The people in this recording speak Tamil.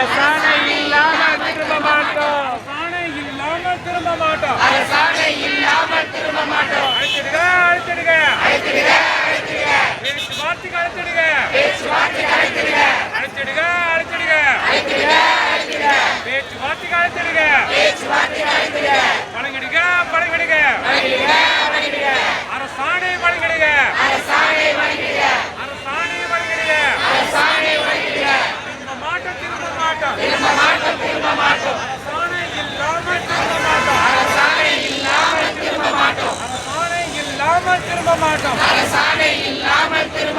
அரசாணை இல்லாமல் திரும்ப மாட்டோம். அரசாணை இல்லாமல் திரும்ப மாட்டோம். அரசாணை இல்லாமல் திரும்ப மாட்டோம். அழைச்சிடுக அழைச்சிடுக பேச்சுவார்த்தைக்கு அழைச்சிடுக பேச்சுவார்த்தை மாட்டோம் திரும்ப மாட்டோம் திரும்ப மாட்டோம். அரசாணை இல்லாமல் திரும்ப மாட்டோம். அரசாணை இல்லாமல் திரும்ப மாட்டோம். அரசாணை இல்லாமல் திரும்ப மாட்டோம் அரசாணை திரும்ப